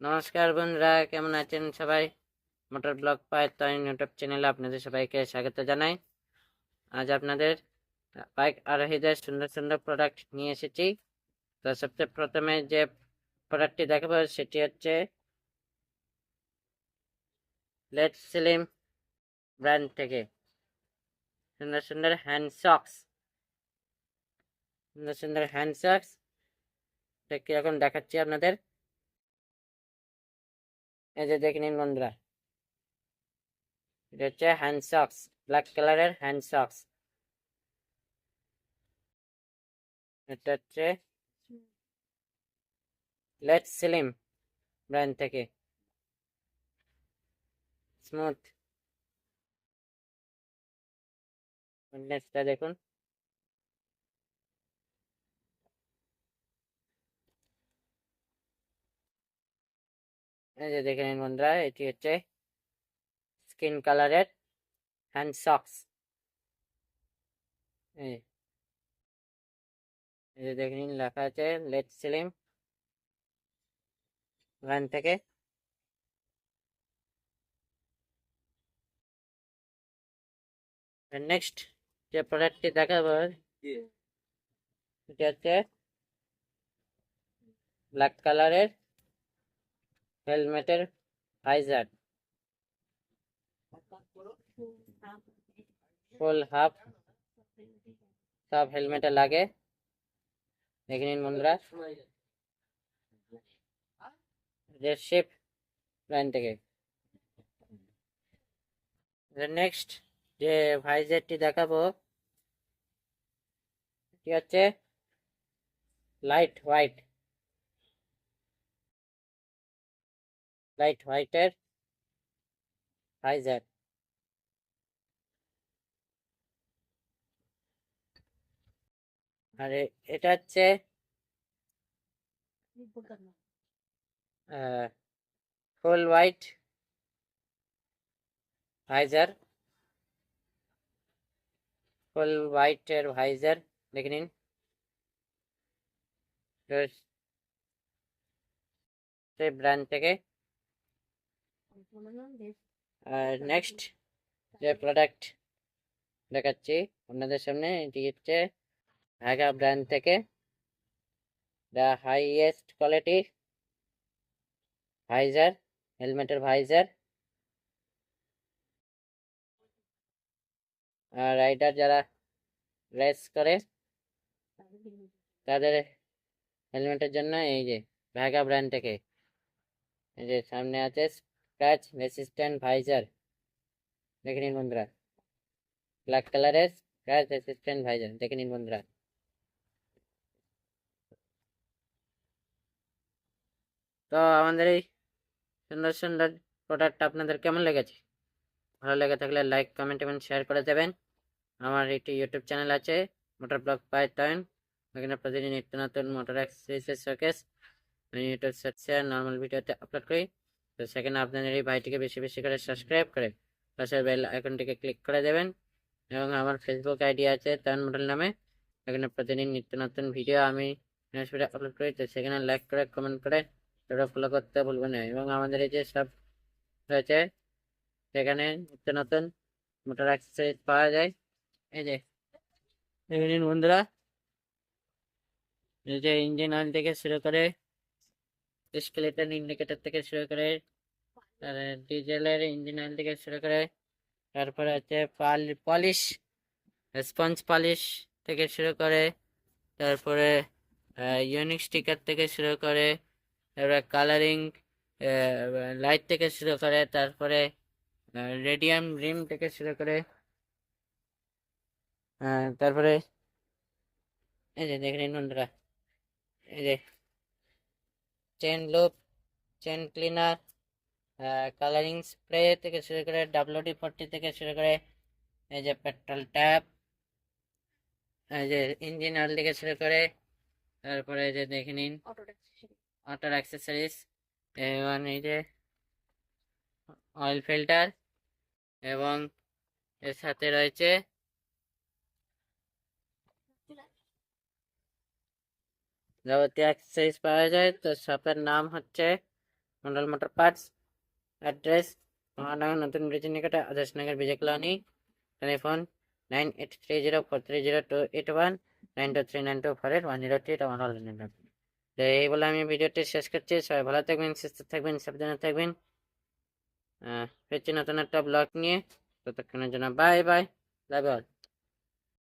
নমস্কার বন্ধুরা, কেমন আছেন সবাই? মোটর ব্লগ পায়ের তৈন ইউটিউব চ্যানেলে আপনাদের সবাইকে স্বাগত জানাই। আজ আপনাদের বাইক আরোহীদের সুন্দর সুন্দর প্রোডাক্ট নিয়ে এসেছি। তো সবচেয়ে প্রথমে যে প্রোডাক্টটি দেখাবো সেটি হচ্ছে লেট সিলিম ব্র্যান্ড থেকে। সুন্দর সুন্দর হ্যান্ড সক্স। সুন্দর সুন্দর হ্যান্ড সক্স। কীরকম দেখাচ্ছি আপনাদের। এই যে দেখে নিন বন্ধুরা। এটা হচ্ছে হ্যান্ড সক্স ব্ল্যাক কালারের হ্যান্ড সক্স এটা হচ্ছে লেট সিলিম ব্র্যান্ড থেকে। স্মুথ। দেখুন। এই যে দেখে নিন বন্ধুরা এটি হচ্ছে স্কিন কালারের হ্যান্ড সক্স এই যে দেখে নিন লেখা আছে লেট সিলিম ওখান থেকে। নেক্সট যে প্রোডাক্টটি দেখাবো সেটি হচ্ছে ব্ল্যাক কালারের হেলমেটের ভাইজার ফুল হাফ, সব হেলমেটে লাগে। দেখে নিন বন্ধুরা। রেড ব্র্যান্ড থেকে। নেক্সট যে ভাইজারটি দেখাবো, এটি হচ্ছে লাইট হোয়াইট। লাইট হোয়াইটের ভাইজার আর এ- এটা হচ্ছে ফুল হোয়াইট ভাইজার ফুল হোয়াইটের ভাইজার দেখে নিন সেই ব্র্যান্ড থেকে আর নেক্সট যে প্রোডাক্ট দেখাচ্ছি আপনাদের সামনে এটি হচ্ছে ভাগা ব্র্যান্ড থেকে দ্য হাইয়েস্ট কোয়ালিটি ভাইজার হেলমেটের ভাইজার আর রাইডার যারা রেস করে তাদের হেলমেটের জন্য এই যে ভ্যাগা ব্র্যান্ড থেকে এই যে সামনে আছে স্ক্র্যাচ রেসিস্ট্যান্ট ভাইজার দেখে নিন বন্ধুরা। ব্ল্যাক কালারের স্ক্র্যাচ রেসিস্ট্যান্ট ভাইজার দেখে নিন বন্ধুরা। তো আমাদের এই সুন্দর সুন্দর প্রোডাক্ট আপনাদের কেমন লেগেছে? ভালো লেগে থাকলে লাইক কমেন্ট এবং শেয়ার করে দেবেন। আমার একটি ইউটিউব চ্যানেল আছে মোটর ব্লগ পাইথন এখানে প্রতিদিন নিত্য নতুন মোটর এক্সারসাইজের শোকেস আমি ইউটিউব সার্চে নর্মাল ভিডিওতে আপলোড করি। তো সেখানে আপনাদের এই ভাইটিকে বেশি বেশি করে সাবস্ক্রাইব করে পাশের বেল আইকনটিকে ক্লিক করে দেবেন এবং আমার ফেসবুক আইডি আছে তান মডেল নামে। এখানে প্রতিদিন নিত্য নতুন ভিডিও আমি আপলোড করি, তো সেখানে লাইক করে কমেন্ট করে ওটা ফলো করতে ভুলবেন না এবং আমাদের এই যে সব রয়েছে, সেখানে নিত্য নতুন মোটর এক্সারসাইজ পাওয়া যায়। এই যে বন্ধুরা, এই যে ইঞ্জিন অয়েল থেকে শুরু করে স্কেলেটন ইন্ডিকেটর থেকে শুরু করে ডিজেলের ইঞ্জিন অয়েল থেকে শুরু করে, তারপরে হচ্ছে পাল পলিশ স্পঞ্জ পলিশ থেকে শুরু করে, তারপরে ইউনিক স্টিকার থেকে শুরু করে, তারপরে কালারিং লাইট থেকে শুরু করে, তারপরে রেডিয়াম রিম থেকে শুরু করে তারপরে, এই যে দেখে নিন বন্ধুরা, এই যে chain lube chain cleaner colouring spray থেকে শুরু করে ডাব্লিউডি ফোরটি থেকে শুরু করে এই যে পেট্রোল ট্যাপ এই যে ইঞ্জিন অয়েল থেকে শুরু করে তারপরে এই যে দেখে নিন অটোর অ্যাক্সেসরিজ এবং এই যে অয়েল ফিল্টার এবং এর সাথে রয়েছে যাবতীয় অ্যাক্সেসরিজ পাওয়া যায়, তো শপের নাম হচ্ছে মন্ডল মোটর পার্টস অ্যাড্রেস মহানগর, নতুন ব্রিজের নিকটে Adarshnagar Bijoy colony telephone nine eight three zero four three zero two eight one nine two three nine two four eight one zero three online তো এই বলে আমি ভিডিওটি শেষ করছি, সবাই ভালো থাকবেন, সুস্থ থাকবেন, সাবধানে থাকবেন। ফিরছি নতুন একটা ব্লগ নিয়ে, ততক্ষণের জন্য বাই বাই লাভ অল